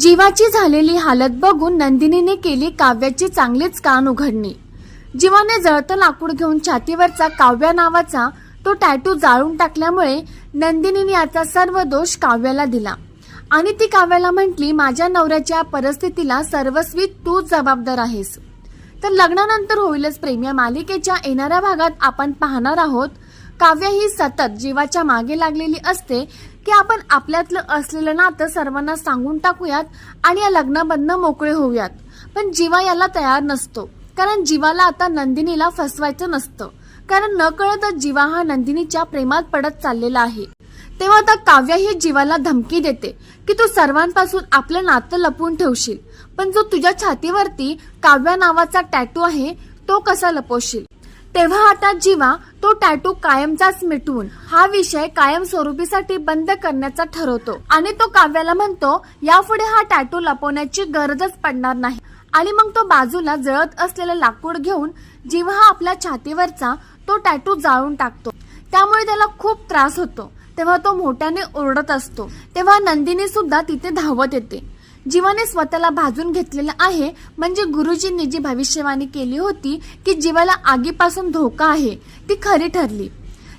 जीवाची झालेली हालत बघून नंदिनीने केली काव्याची चांगलीच कान उघडणी. जीवाने जळतं लाकूड घेऊन छातीवरचा काव्या नावाचा तो टॅटू जाळून टाकल्यामुळे नंदिनीने याचा सर्व दोष काव्याला दिला. आणि ती काव्याला म्हटली माझ्या नवऱ्याच्या परिस्थितीला सर्वस्वी तूच जबाबदार आहेस. तर लग्नानंतर होईलच प्रेम. या मालिकेच्या येणाऱ्या भागात आपण पाहणार आहोत काव्य ही सतत जीवाच्या मागे लागलेली असते की आपण आपल्यातलं असलेलं नातं सर्वांना सांगून टाकूयात आणि या लग्नाबद्दल मोकळे होऊयात. पण जीवा याला तयार नसतो. कारण जीवाला आता नंदिनीला फसवायचं नसतं. कारण न कळतच जीवा हा नंदिनीच्या प्रेमात पडत चाललेला आहे. तेव्हा आता काव्य ही जीवाला धमकी देते की तू सर्वांपासून आपलं नातं लपवून ठेवशील. पण जो तुझ्या छातीवरती काव्या नावाचा टॅटू आहे तो कसा लपवशील? तेव्हा आता जीवा तो टॅटू कायमचाच मिटवून हा विषय कायमस्वरूपीसाठी बंद करण्याचा ठरवतो. आणि तो काव्याला म्हणतो यापुढे हा टॅटू लपवण्याची गरजच पडणार नाही. आणि मग तो बाजूला जळत असलेलं लाकूड घेऊन जीवा हा आपल्या छातीवरचा तो टॅटू जाळून टाकतो. त्यामुळे त्याला खूप त्रास होतो. तेव्हा तो मोठ्याने ओरडत असतो. तेव्हा नंदिनी सुद्धा तिथे धावत येते. जीवाने स्वतःला भाजून घेतलेलं आहे. म्हणजे गुरुजींनी जी भविष्यवाणी केली होती की जीवाला आगीपासून धोका आहे ती खरी ठरली.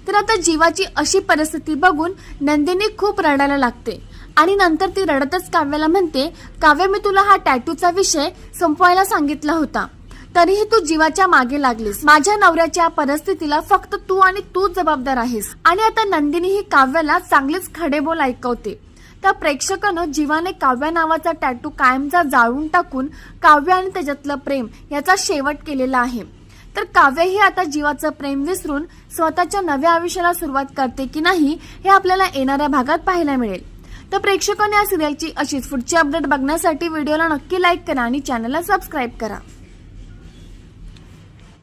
तर आता जीवाची अशी परिस्थिती बघून नंदिनी खूप रडायला लागते. आणि नंतर ती रडतच काव्याला म्हणते काव्य मी तुला हा टॅटूचा विषय संपवायला सांगितला होता. तरीही तू जीवाच्या मागे लागलीस. माझ्या नवऱ्याच्या परिस्थितीला फक्त तू आणि तू जबाबदार आहेस. आणि आता नंदिनी ही काव्याला चांगलीच खडेबोल ऐकवते. त्या प्रेक्षकानं जीवाने काव्या नावाचा टॅटू कायमचा जाळून टाकून काव्य आणि त्याच्यातलं प्रेम याचा शेवट केलेला आहे. तर काव्य हे आता जीवाचं प्रेम विसरून स्वतःच्या नव्या आयुष्याला सुरुवात करते की नाही हे आपल्याला येणाऱ्या भागात पाहायला मिळेल. तर प्रेक्षकांनी या सिरियलची अशीच पुढची अपडेट बघण्यासाठी व्हिडिओला नक्की लाईक करा आणि चॅनलला सबस्क्राईब करा.